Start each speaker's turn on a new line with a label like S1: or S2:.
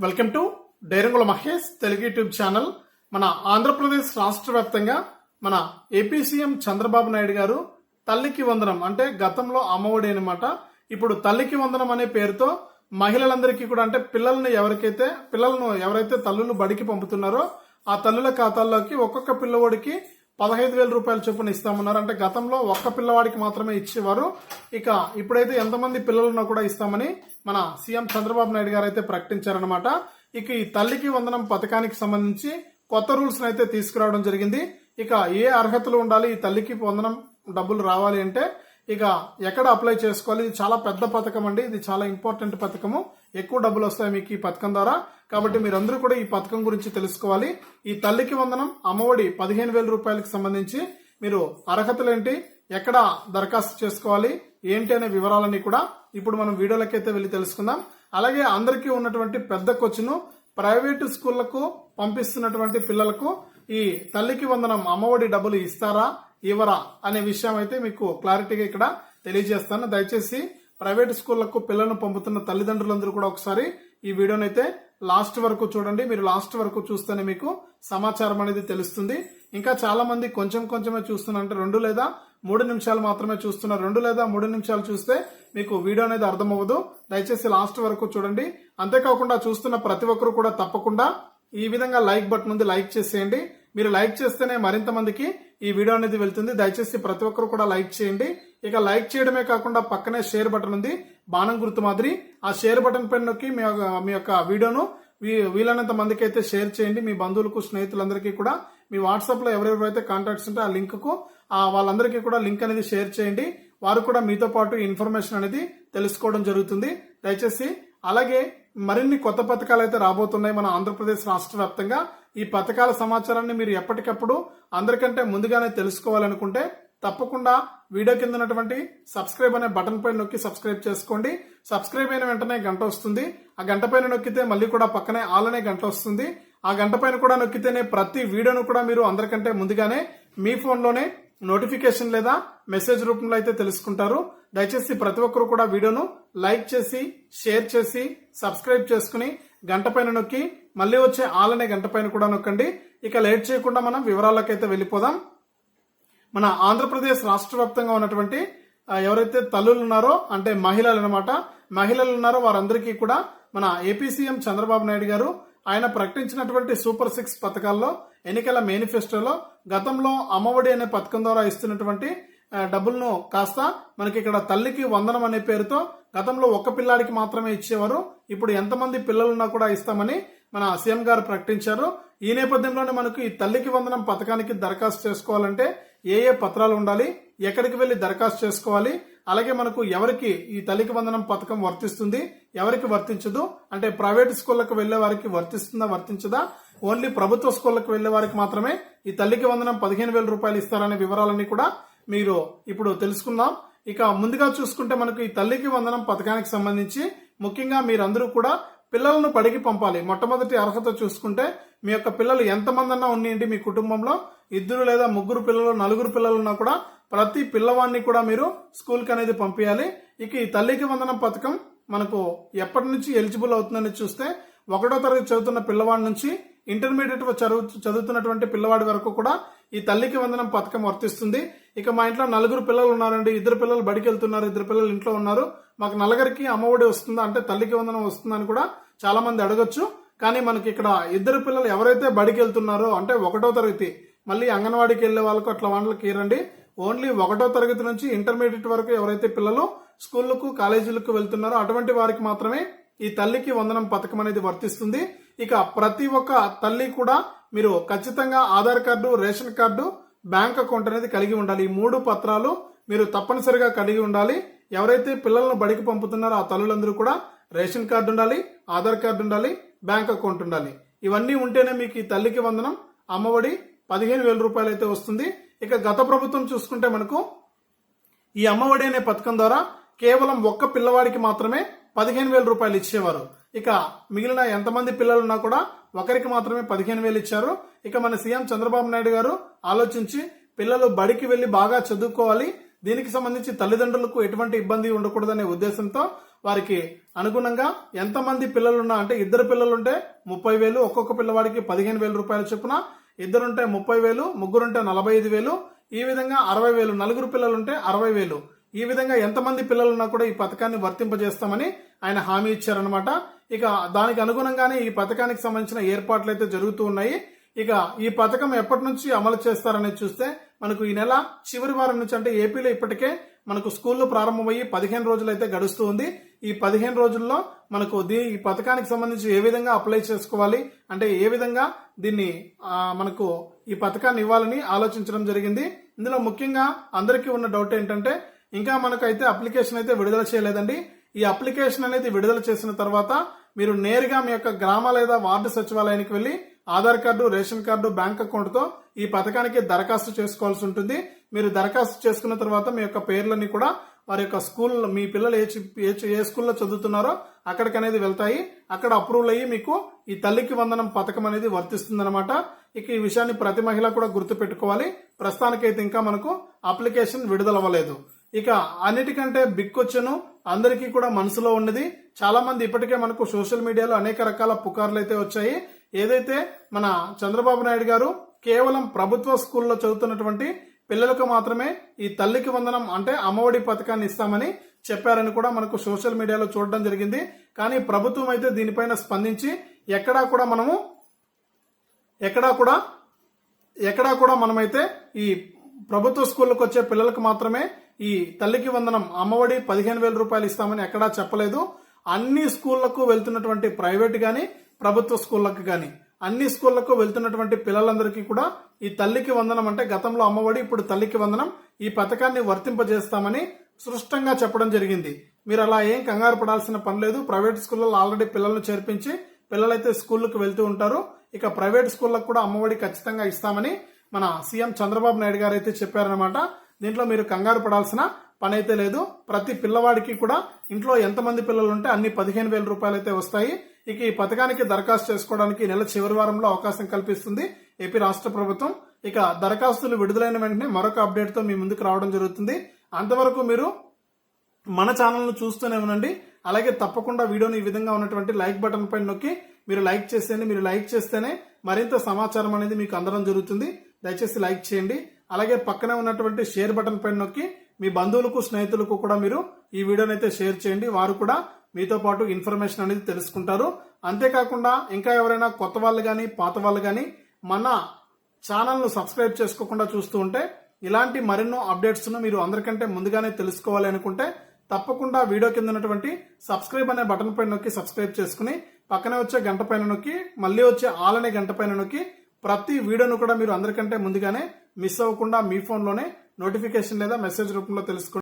S1: Welcome to డైరంగుల Mahesh Telugu YouTube channel. మన ఆంధ్రప్రదేశ్ రాష్ట్ర వ్యాప్తంగా మన ఏపీ సీఎం చంద్రబాబు నాయుడు గారు తల్లికి వందనం అంటే గతంలో అమ్మఒడి అనమాట ఇప్పుడు తల్లికి వందనం అనే పేరుతో మహిళలందరికీ కూడా అంటే పిల్లల్ని ఎవరికైతే పిల్లలను ఎవరైతే తల్లులు బడికి పంపుతున్నారో ఆ తల్లుల ఖాతాల్లోకి ఒక్కొక్క పిల్లవాడికి పదహైదు వేల రూపాయల చొప్పున ఇస్తామన్నారు. అంటే గతంలో ఒక్క పిల్లవాడికి మాత్రమే ఇచ్చేవారు. ఇక ఇప్పుడైతే ఎంతమంది పిల్లలున్నా కూడా ఇస్తామని మన సీఎం చంద్రబాబు నాయుడు గారు అయితే ప్రకటించారనమాట ఇక ఈ తల్లికి వందనం పథకానికి సంబంధించి కొత్త రూల్స్ అయితే తీసుకురావడం జరిగింది. ఇక ఏ అర్హతలు ఉండాలి? ఈ తల్లికి వందనం డబ్బులు రావాలి అంటే ఇక ఎక్కడ అప్లై చేసుకోవాలి? ఇది చాలా పెద్ద పథకం అండి. ఇది చాలా ఇంపార్టెంట్ పథకము. ఎక్కువ డబ్బులు వస్తాయి మీకు ఈ పథకం ద్వారా. కాబట్టి మీరందరూ కూడా ఈ పథకం గురించి తెలుసుకోవాలి. ఈ తల్లికి వందనం అమ్మఒడి పదిహేను వేల రూపాయలకు సంబంధించి మీరు అర్హతలు ఏంటి ఎక్కడ దరఖాస్తు చేసుకోవాలి ఏంటి అనే వివరాలన్నీ కూడా ఇప్పుడు మనం వీడియోలకైతే వెళ్ళి తెలుసుకుందాం. అలాగే అందరికీ ఉన్నటువంటి పెద్ద కొచ్చును ప్రైవేటు స్కూళ్ళకు పంపిస్తున్నటువంటి పిల్లలకు ఈ తల్లికి వందనం అమ్మఒడి డబ్బులు ఇస్తారా ఇవ్వరా అనే విషయం అయితే మీకు క్లారిటీగా ఇక్కడ తెలియజేస్తాను. దయచేసి ప్రైవేట్ స్కూళ్ళకు పిల్లలను పంపుతున్న తల్లిదండ్రులందరూ కూడా ఒకసారి ఈ వీడియోని అయితే లాస్ట్ వరకు చూడండి. మీరు లాస్ట్ వరకు చూస్తేనే మీకు సమాచారం అనేది తెలుస్తుంది. ఇంకా చాలా మంది కొంచెం కొంచెమే చూస్తున్నారంటే రెండు లేదా మూడు నిమిషాలు మాత్రమే చూస్తున్నారు. రెండు లేదా మూడు నిమిషాలు చూస్తే మీకు వీడియో అనేది అర్థమవ్వదు. దయచేసి లాస్ట్ వరకు చూడండి. అంతేకాకుండా చూస్తున్న ప్రతి ఒక్కరు కూడా తప్పకుండా ఈ విధంగా లైక్ బటన్ ఉంది. లైక్ చేసేయండి. మీరు లైక్ చేస్తేనే మరింత మందికి ఈ వీడియో అనేది వెళ్తుంది. దయచేసి ప్రతి ఒక్కరు కూడా లైక్ చేయండి. ఇక లైక్ చేయడమే కాకుండా పక్కనే షేర్ బటన్ ఉంది. బాణం గుర్తు మాదిరి. ఆ షేర్ బటన్ పైన నొక్కి మీ యొక్క- మీ యొక్క వీడియోను వీ- వీలైనంత మందికి అయితే షేర్ చేయండి. మీ బంధువులకు స్నేహితులందరికీ కూడా. మీ వాట్సాప్లో ఎవరెవరైతే కాంటాక్ట్స్ ఉంటే ఆ లింక్కు ఆ వాళ్ళందరికీ కూడా లింక్ అనేది షేర్ చేయండి. వారు కూడా మీతో పాటు ఇన్ఫర్మేషన్ అనేది తెలుసుకోవడం జరుగుతుంది. దయచేసి అలాగే మరిన్ని కొత్త పథకాలు అయితే రాబోతున్నాయి మన ఆంధ్రప్రదేశ్ రాష్ట్ర వ్యాప్తంగా. ఈ పథకాల సమాచారాన్ని మీరు ఎప్పటికప్పుడు అందరికంటే ముందుగానే తెలుసుకోవాలనుకుంటే తప్పకుండా వీడియో కింద ఉన్నటువంటి సబ్స్క్రైబ్ అనే బటన్ పైన నొక్కి సబ్స్క్రైబ్ చేసుకోండి. సబ్స్క్రైబ్ అయిన వెంటనే గంట వస్తుంది. ఆ గంట పైన నొక్కితే మళ్ళీ కూడా పక్కనే ఆల్ అనే గంట వస్తుంది. ఆ గంట పైన కూడా నొక్కితేనే ప్రతి వీడియోను కూడా మీరు అందరికంటే ముందుగానే మీ ఫోన్లోనే నోటిఫికేషన్ లేదా మెసేజ్ రూపంలో అయితే తెలుసుకుంటారు. దయచేసి ప్రతి ఒక్కరు కూడా వీడియోను లైక్ చేసి షేర్ చేసి సబ్స్క్రైబ్ చేసుకుని గంట పైన నొక్కి మళ్ళీ వచ్చే ఆల్ అనే గంట పైన కూడా నొక్కండి. ఇక లేట్ చేయకుండా మనం వివరాలకైతే వెళ్ళిపోదాం. మన ఆంధ్రప్రదేశ్ రాష్ట్ర వ్యాప్తంగా ఉన్నటువంటి ఎవరైతే తల్లులు ఉన్నారో అంటే మహిళలు అనమాట మహిళలు ఉన్నారో వారందరికీ కూడా మన ఏపీ సీఎం చంద్రబాబు నాయుడు గారు ఆయన ప్రకటించినటువంటి సూపర్ సిక్స్ పథకాల్లో ఎన్నికల మేనిఫెస్టోలో గతంలో అమ్మఒడి అనే పథకం ద్వారా ఇస్తున్నటువంటి డబ్బులను కాస్త మనకి ఇక్కడ తల్లికి వందనం అనే పేరుతో గతంలో ఒక్క పిల్లాడికి మాత్రమే ఇచ్చేవారు. ఇప్పుడు ఎంతమంది పిల్లలున్నా కూడా ఇస్తామని మన సీఎం గారు ప్రకటించారు. ఈ నేపథ్యంలోనే మనకు ఈ తల్లికి వందనం పథకానికి దరఖాస్తు చేసుకోవాలంటే ఏ ఏ పత్రాలు ఉండాలి ఎక్కడికి వెళ్ళి దరఖాస్తు చేసుకోవాలి అలాగే మనకు ఎవరికి ఈ తల్లికి వందనం పథకం వర్తిస్తుంది ఎవరికి వర్తించదు అంటే ప్రైవేట్ స్కూళ్ళకు వెళ్ళే వారికి వర్తిస్తుందా వర్తించదా? ఓన్లీ ప్రభుత్వ స్కూళ్ళకు వెళ్ళే వారికి మాత్రమే ఈ తల్లికి వందనం పదిహేను వేల రూపాయలు ఇస్తారనే వివరాలన్నీ కూడా మీరు ఇప్పుడు తెలుసుకుందాం. ఇక ముందుగా చూసుకుంటే మనకు ఈ తల్లికి వందనం పథకానికి సంబంధించి ముఖ్యంగా మీరందరూ కూడా పిల్లలను బడికి పంపాలి. మొట్టమొదటి అర్హత చూసుకుంటే మీ యొక్క పిల్లలు ఎంతమందన్నా ఉన్నాయండి మీ కుటుంబంలో? ఇద్దరు లేదా ముగ్గురు పిల్లలు నలుగురు పిల్లలు ఉన్నా కూడా ప్రతి పిల్లవాడిని కూడా మీరు స్కూల్కి అనేది పంపించాలి ఇక ఈ తల్లికి వందనం పథకం మనకు ఎప్పటి నుంచి ఎలిజిబుల్ అవుతుందని చూస్తే ఒకటో తరగతి చదువుతున్న పిల్లవాడి నుంచి ఇంటర్మీడియట్ చదువు చదువుతున్నటువంటి పిల్లవాడి వరకు కూడా ఈ తల్లికి వందనం పథకం వర్తిస్తుంది. ఇక మా ఇంట్లో నలుగురు పిల్లలు ఉన్నారండి. ఇద్దరు పిల్లలు బడికి వెళ్తున్నారు ఇద్దరు పిల్లలు ఇంట్లో ఉన్నారు. మాకు నలుగురికి అమ్మఒడి వస్తుందా? అంటే తల్లికి వందనం వస్తుందని కూడా చాలా మంది అడగొచ్చు. కానీ మనకి ఇక్కడ ఇద్దరు పిల్లలు ఎవరైతే బడికి వెళ్తున్నారో అంటే ఒకటో తరగతి మళ్ళీ అంగన్వాడికి వెళ్ళే వాళ్ళకు అట్లా వాళ్ళకి ఏరండి ఓన్లీ ఒకటో తరగతి నుంచి ఇంటర్మీడియట్ వరకు ఎవరైతే పిల్లలు స్కూళ్ళకు కాలేజీలకు వెళ్తున్నారో అటువంటి వారికి మాత్రమే ఈ తల్లికి వందనం పథకం అనేది వర్తిస్తుంది. ఇక ప్రతి ఒక్క తల్లి కూడా మీరు ఖచ్చితంగా Aadhaar card ration card bank account అనేది కలిగి ఉండాలి. ఈ మూడు పత్రాలు మీరు తప్పనిసరిగా కలిగి ఉండాలి. ఎవరైతే పిల్లలను బడికి పంపుతున్నారో ఆ తల్లులందరూ కూడా రేషన్ కార్డు ఉండాలి ఆధార్ కార్డు ఉండాలి బ్యాంక్ అకౌంట్ ఉండాలి. ఇవన్నీ ఉంటేనే మీకు ఈ తల్లికి వందనం అమ్మఒడి పదిహేను వేల రూపాయలు అయితే వస్తుంది. ఇక గత ప్రభుత్వం చూసుకుంటే మనకు ఈ అమ్మఒడి అనే పథకం ద్వారా కేవలం ఒక్క పిల్లవాడికి మాత్రమే పదిహేను వేల రూపాయలు ఇచ్చేవారు. ఇక మిగిలిన ఎంతమంది పిల్లలున్నా కూడా ఒకరికి మాత్రమే పదిహేను వేలు ఇచ్చారు. ఇక మన సీఎం చంద్రబాబు నాయుడు గారు ఆలోచించి పిల్లలు బడికి వెళ్ళి బాగా చదువుకోవాలి దీనికి సంబంధించి తల్లిదండ్రులకు ఎటువంటి ఇబ్బంది ఉండకూడదనే ఉద్దేశంతో వారికి అనుగుణంగా ఎంతమంది పిల్లలున్నా అంటే ఇద్దరు పిల్లలుంటే ముప్పై వేలు ఒక్కొక్క పిల్లవాడికి పదిహేను వేల రూపాయల చొప్పున ఇద్దరుంటే ముప్పై వేలు ముగ్గురుంటే నలభై ఐదు వేలు ఈ విధంగా అరవై వేలు నలుగురు పిల్లలుంటే అరవై వేలు. ఈ విధంగా ఎంతమంది పిల్లలున్నా కూడా ఈ పథకాన్ని వర్తింపజేస్తామని ఆయన హామీ ఇచ్చారనమాట ఇక దానికి అనుగుణంగానే ఈ పథకానికి సంబంధించిన ఏర్పాట్లు అయితే జరుగుతూ ఉన్నాయి. ఇక ఈ పథకం ఎప్పటి నుంచి అమలు చేస్తారనేది చూస్తే మనకు ఈ నెల చివరి వారం నుంచి అంటే ఏపీలో ఇప్పటికే మనకు స్కూళ్ళు ప్రారంభమయ్యి పదిహేను రోజులు అయితే గడుస్తూ ఉంది. ఈ పదిహేను రోజుల్లో మనకు దీ ఈ పథకానికి సంబంధించి ఏ విధంగా అప్లై చేసుకోవాలి? అంటే ఏ విధంగా దీన్ని మనకు ఈ పథకాన్ని ఇవ్వాలని ఆలోచించడం జరిగింది. ఇందులో ముఖ్యంగా అందరికీ ఉన్న డౌట్ ఏంటంటే ఇంకా మనకైతే అప్లికేషన్ అయితే విడుదల చేయలేదండి. ఈ అప్లికేషన్ అనేది విడుదల చేసిన తర్వాత మీరు నేరుగా మీ యొక్క గ్రామ లేదా వార్డు సచివాలయానికి వెళ్ళి Aadhaar card ration card bank అకౌంట్తో ఈ పథకానికి దరఖాస్తు చేసుకోవాల్సి ఉంటుంది. మీరు దరఖాస్తు చేసుకున్న తర్వాత మీ యొక్క పేర్లని కూడా వారి యొక్క స్కూల్ మీ పిల్లలు ఏ చి- ఏ స్కూల్లో చదువుతున్నారో అక్కడికి అనేది వెళ్తాయి. అక్కడ అప్రూవల్ అయ్యి మీకు ఈ తల్లికి వందనం పథకం అనేది వర్తిస్తుందన్నమాట. ఇక ఈ విషయాన్ని ప్రతి మహిళ కూడా గుర్తు పెట్టుకోవాలి ప్రస్తుతానికైతే ఇంకా మనకు అప్లికేషన్ విడుదలవ్వలేదు. ఇక అన్నిటికంటే బిక్కొచ్చెను అందరికీ కూడా మనసులో ఉన్నది. చాలా మంది ఇప్పటికే మనకు సోషల్ మీడియాలో అనేక రకాల పుకార్లు అయితే వచ్చాయి. ఏదైతే మన చంద్రబాబు నాయుడు గారు కేవలం ప్రభుత్వ స్కూల్లో చదువుతున్నటువంటి పిల్లలకు మాత్రమే ఈ తల్లికి వందనం అంటే అమ్మఒడి పథకాన్ని ఇస్తామని చెప్పారని కూడా మనకు సోషల్ మీడియాలో చూడడం జరిగింది. కానీ ప్రభుత్వం అయితే దీనిపైన స్పందించి ఎక్కడా కూడా మనము ఎక్కడా కూడా ఎక్కడా కూడా మనమైతే ఈ ప్రభుత్వ స్కూళ్ళకు వచ్చే పిల్లలకు మాత్రమే ఈ తల్లికి వందనం అమ్మఒడి పదిహేను వేల రూపాయలు ఇస్తామని ఎక్కడా చెప్పలేదు. అన్ని స్కూళ్ళకు వెళ్తున్నటువంటి ప్రైవేట్ కానీ ప్రభుత్వ స్కూళ్ళకు కానీ అన్ని స్కూళ్ళకు వెళ్తున్నటువంటి పిల్లలందరికీ కూడా ఈ తల్లికి వందనం అంటే గతంలో అమ్మఒడి ఇప్పుడు తల్లికి వందనం ఈ పథకాన్ని వర్తింపజేస్తామని స్పష్టంగా చెప్పడం జరిగింది. మీరు అలా ఏం కంగారు పడాల్సిన పని లేదు. ప్రైవేట్ స్కూళ్ళలో ఆల్రెడీ పిల్లలను చేర్పించి పిల్లలైతే స్కూళ్ళకు వెళ్తూ ఉంటారు. ఇక ప్రైవేట్ స్కూళ్ళకు కూడా అమ్మఒడి ఖచ్చితంగా ఇస్తామని మన సీఎం చంద్రబాబు నాయుడు గారు అయితే చెప్పారనమాట దీంట్లో మీరు కంగారు పడాల్సిన పని అయితే లేదు. ప్రతి పిల్లవాడికి కూడా ఇంట్లో ఎంతమంది పిల్లలు ఉంటే అన్ని పదిహేను వేల రూపాయలు అయితే వస్తాయి. ఇక ఈ పథకానికి దరఖాస్తు చేసుకోవడానికి నెల చివరి వారంలో అవకాశం కల్పిస్తుంది. ఏపీ రాష్ట్ర ప్రభుత్వం. ఇక దరఖాస్తులు విడుదలైన వెంటనే మరొక అప్డేట్తో మీ ముందుకు రావడం జరుగుతుంది. అంతవరకు మీరు మన ఛానల్ను చూస్తూనే ఉండండి. అలాగే తప్పకుండా వీడియోని ఈ విధంగా ఉన్నటువంటి లైక్ బటన్ పైన నొక్కి మీరు లైక్ చేస్తేనే మీరు లైక్ చేస్తేనే మరింత సమాచారం అనేది మీకు అందడం జరుగుతుంది. దయచేసి లైక్ చేయండి. అలాగే పక్కనే ఉన్నటువంటి షేర్ బటన్ పైన నొక్కి మీ బంధువులకు స్నేహితులకు కూడా మీరు ఈ వీడియోనైతే అయితే షేర్ చేయండి. వారు కూడా మీతో పాటు ఇన్ఫర్మేషన్ అనేది తెలుసుకుంటారు. అంతేకాకుండా ఇంకా ఎవరైనా కొత్త వాళ్ళు కానీ పాత వాళ్ళు కానీ మన ఛానల్ను సబ్స్క్రైబ్ చేసుకోకుండా చూస్తూ ఉంటే ఇలాంటి మరెన్నో అప్డేట్స్ను మీరు అందరికంటే ముందుగానే తెలుసుకోవాలి అనుకుంటే తప్పకుండా వీడియో కింద ఉన్నటువంటి సబ్స్క్రైబ్ అనే బటన్ పైన నొక్కి సబ్స్క్రైబ్ చేసుకుని పక్కనే వచ్చే గంట పైన నొక్కి మళ్ళీ వచ్చే ఆల్ అనే గంట పైన నొక్కి ప్రతి వీడియోను కూడా మీరు అందరికంటే ముందుగానే మిస్ అవ్వకుండా మీ ఫోన్లోనే నోటిఫికేషన్ లేదా మెసేజ్ రూపంలో తెలుసుకోండి